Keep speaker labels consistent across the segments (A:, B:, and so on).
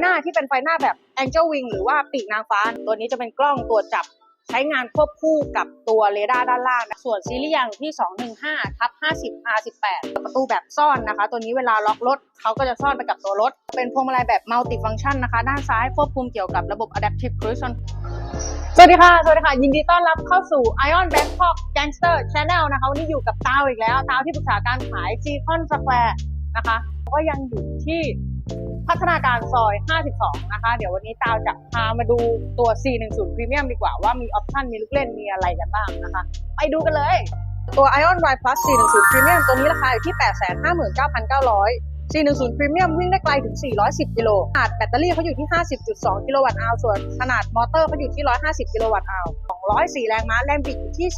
A: หน้าที่เป็นไฟหน้าแบบ Angel Wing หรือว่าปีกนางฟ้า ตัวนี้จะเป็นกล้องตรวจจับใช้งานควบคู่กับตัวเรดาร์ด้านล่างนะส่วนซีรีส์ยางอยู่ที่ 215ทับ50 R18 ประตูแบบซ่อนนะคะ ตัวนี้เวลาล็อกรถเขาก็จะซ่อนไปกับตัวรถ เป็นพวงมาลัยแบบ multi function นะคะ ด้านซ้ายควบคุมเกี่ยวกับระบบ adaptive cruise control สวัสดีค่ะ สวัสดีค่ะ ยินดีต้อนรับเข้าสู่ Ion Bangkok Gangster Channel นะคะ วันนี้อยู่กับตาวอีกแล้ว ตาวที่ปรึกษาการขาย g c o n Square นะคะ ก็ยังอยู่ที่ ฒนาการซอย 52 นะคะ เดี๋ยววันนี้ตาวจะพามาดูตัว410 Premium ดีกว่าว่ามีออปชันมีลูกเล่นมีอะไรกันบ้างนะคะ ไปดูกันเลย ตัว Ion Y Plus 410 Premium ตัวนี้ราคาอยู่ที่ 859,900 410 Premium วิ่งได้ไกลถึง 410 กิโล ขนาดแบตเตอรี่เขาอยู่ที่ 50.2 กิโลวัตต์อาวส่วนขนาดมอเตอร์เขาอยู่ที่ 150 กิโลวัตต์อาว204 แรงม้า แรงบิดอยู่ที่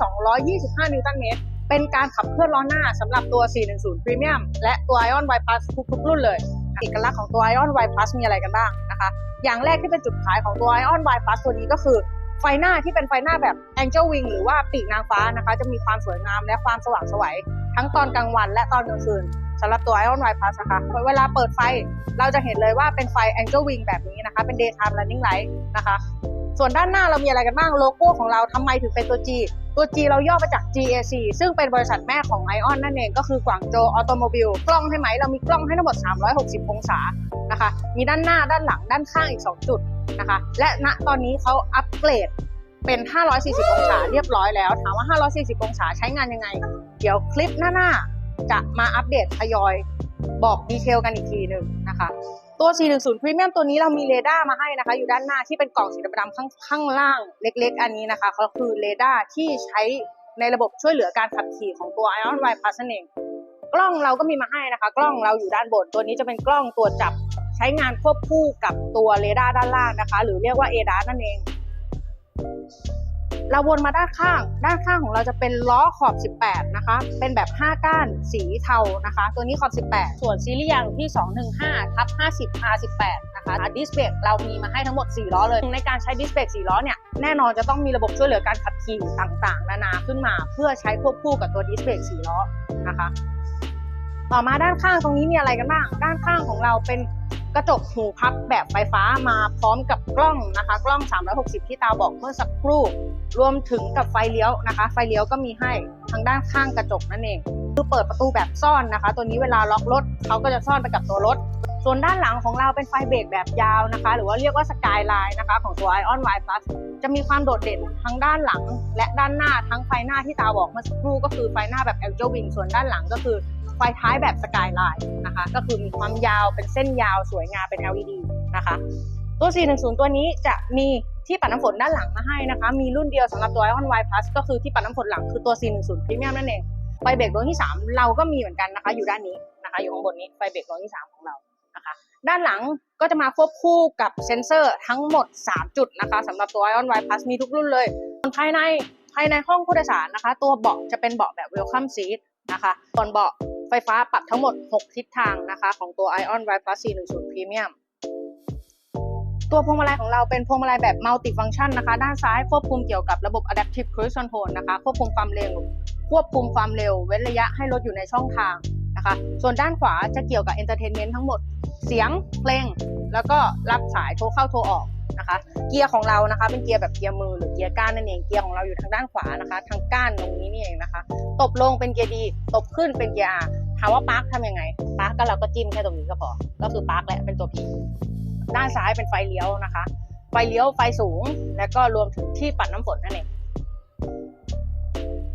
A: 225 นิวตันเมตร เป็นการขับเคลื่อนล้อหน้าสำหรับตัว 410 Premium และตัว Ion Y Plus ทุกๆรุ่นเลย เอกลักษณ์ของตัว Ion Y Plus มีอะไรกันบ้างนะคะ อย่างแรกที่เป็นจุดขายของตัว Ion Y Plus ตัวนี้ก็คือไฟหน้าที่เป็นไฟหน้าแบบ Angel Wing หรือว่าปีกนางฟ้านะคะ จะมีความสวยงามและความสว่างสวยทั้งตอนกลางวันและตอนกลางคืนสำหรับตัว Ion Y Plus นะคะ เวลาเปิดไฟเราจะเห็นเลยว่าเป็นไฟ Angel Wing แบบนี้นะคะ เป็น Daytime Running Light นะคะ ส่วนด้านหน้าเรามีอะไรกันบ้าง โลโก้ของเราทำไมถึงเป็นตัว G ตัว G เราย่อมาจาก GAC ซึ่งเป็นบริษัทแม่ของ Ion นั่นเองก็คือกวางโจออโตโมบิลกล้องให้ไหมเรามีกล้องให้ทั้งหมด 360 องศานะคะมีด้านหน้าด้านหลังด้านข้างอีก 2 จุดนะคะและณตอนนี้เขาอัปเกรดเป็น 540 องศาเรียบร้อยแล้ว ถามว่า 540 องศาใช้งานยังไง เดี๋ยวคลิปหน้าๆจะมาอัปเดตทยอยบอกดีเทลกันอีกทีหนึ่งนะคะ ตัว 410 Premium ตัวนี้เรามีเรดาร์มาให้นะคะ อยู่ด้านหน้าที่เป็นกล่องสีดำๆข้างข้างล่างเล็กๆ อันนี้นะคะก็คือเรดาร์ที่ใช้ในระบบช่วยเหลือการขับขี่ของตัว Ion Y Plus นั่นเองกล้องเราก็มีมาให้นะคะ กล้องเราอยู่ด้านบนตัวนี้จะเป็นกล้องตรวจจับใช้งานควบคู่กับตัวเรดาร์ด้านล่างนะคะ หรือเรียกว่า ADAS นั่นเอง เราวนมาด้านข้าง ด้านข้างของเราจะเป็นล้อขอบ 18 นะคะ เป็นแบบ 5 ก้านสีเทานะคะ ตัวนี้ขอบ 18 ส่วนซีรีส์ยางที่ 215ทับ50 R18 นะคะดิสเบรกเรามีมาให้ทั้งหมด 4 ล้อเลย ในการใช้ดิสเบรก4ล้อเนี่ย แน่นอนจะต้องมีระบบช่วยเหลือการขับขี่ต่างๆ นานาขึ้นมา เพื่อใช้ควบคู่กับตัวดิสเบรก4ล้อนะคะ ต่อมาด้านข้างตรงนี้มีอะไรกันบ้าง ด้านข้างของเราเป็น กระจกหูพับแบบไฟฟ้ามาพร้อมกับกล้องนะคะ กล้อง 360 ที่ตาบอกเมื่อสักครู่ รวมถึงกับไฟเลี้ยวนะคะ ไฟเลี้ยวก็มีให้ทางด้านข้างกระจกนั่นเอง คือเปิดประตูแบบซ่อนนะคะ ตัวนี้เวลาล็อกรถเขาก็จะซ่อนไปกับตัวรถ ส่วนด้านหลังของเราเป็นไฟเบรกแบบยาวนะคะ หรือว่าเรียกว่าสกายไลน์นะคะของตัว Ion Y Plus จะมีความโดดเด่นทั้งด้านหลัง และด้านหน้าทั้งไฟหน้าที่ตาบอกเมื่อสักครู่ก็คือไฟหน้าแบบ Angel Wing ส่วนด้านหลังก็คือไฟท้ายแบบสกายไลน์นะคะ ก็คือมีความยาวเป็นเส้นยาวสวยงามเป็น LED นะคะ ตัว 410 ตัวนี้จะมีที่ปัดน้ำฝนด้านหลังมาให้นะคะ มีรุ่นเดียวสำหรับตัว Ion Y Plus ก็คือที่ปัดน้ำฝนหลังคือตัว 410 Premium นั่นเองไฟเบรกดวงที่ 3 เราก็มีเหมือนกันนะคะ อยู่ด้านนี้นะคะ อยู่ข้างบนนี้ไฟเบรกดวงที่ 3 ของเรา นะคะ ด้านหลังก็จะมาควบคู่กับเซ็นเซอร์ทั้งหมด 3 จุดนะคะสำหรับตัว Ion Y Plus มีทุกรุ่นเลยส่วนภายในภายในห้องผู้โดยสารนะคะ ตัวเบาะจะเป็นเบาะแบบ Welcome Seat นะคะส่วนเบาะไฟฟ้าปรับทั้งหมด 6 ทิศทางนะคะ ของตัว Ion Y Plus 410 Premium ตัวพวงมาลัยของเราเป็นพวงมาลัยแบบ multi function นะคะ ด้านซ้ายควบคุมเกี่ยวกับระบบ adaptive cruise control นะคะ ควบคุมความเร็ว ควบคุมความเร็ว เว้นระยะให้รถอยู่ในช่องทาง นะคะ ส่วนด้านขวาจะเกี่ยวกับ entertainment ทั้งหมด เสียง เพลง แล้วก็รับสายโทรเข้าโทรออกนะคะ เกียร์ของเรานะคะ เป็นเกียร์แบบเกียร์มือหรือเกียร์ก้านนั่นเอง เกียร์ของเราอยู่ทางด้านขวานะคะ ทางก้านตรงนี้นี่เองนะคะ ตบลงเป็นเกียร์ดี ตบขึ้นเป็นเกียร์ R ถามว่าปาร์คทำยังไง ปาร์คก็เราก็จิ้มแค่ตรงนี้ก็พอ ก็คือปาร์คแหละเป็นตัว P ด้านซ้ายเป็นไฟเลี้ยวนะคะ ไฟเลี้ยวไฟสูง และก็รวมถึงที่ปัดน้ำฝนนั่นเอง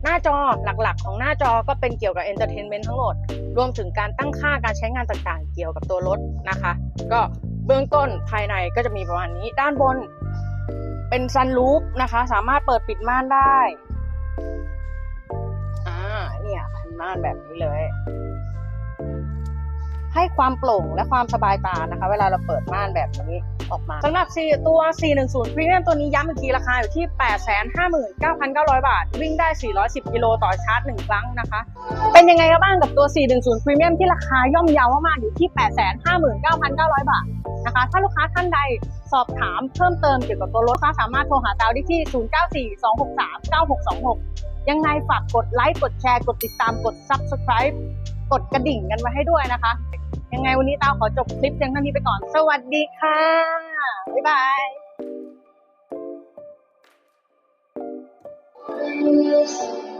A: หน้าจอหลักๆ ของหน้าจอก็เป็นเกี่ยวกับเอนเตอร์เทนเมนต์ทั้งหมด รวมถึงการตั้งค่าการใช้งานต่างๆ เกี่ยวกับตัวรถนะคะ ก็เบื้องต้นภายในก็จะมีประมาณนี้ ด้านบนเป็นซันรูฟนะคะ สามารถเปิดปิดม่านได้อ่าเนี่ยเป็นม่านแบบนี้เลย ให้ความโปร่งและความสบายตานะคะ เวลาเราเปิดม่านแบบนี้ออกมาสำหรับตัว 410 Premium ตัวนี้ย้ำอีกทีราคาอยู่ที่ 859,900 บาท วิ่งได้ 410 กิโลต่อชาร์จ 1 ครั้งนะคะ เป็นยังไงกันบ้างกับตัว 410 Premium ที่ราคาย่อมเยาวมากๆอยู่ที่ 859,900 บาทนะคะถ้าลูกค้าท่านใดสอบถามเพิ่มเติมเกี่ยวกับตัวรถกค้าสามารถโทรหาดาได้ที่ 0942639626 ยังไงฝากกดไลค์ กดแชร์ กดติดตาม กด Subscribe กดกระดิ่งกันมาให้ด้วยนะคะ ยังไงวันนี้ตาขอจบคลิปเพียงเท่านี้ไปก่อน สวัสดีค่ะ บ๊ายบาย
B: Thank you.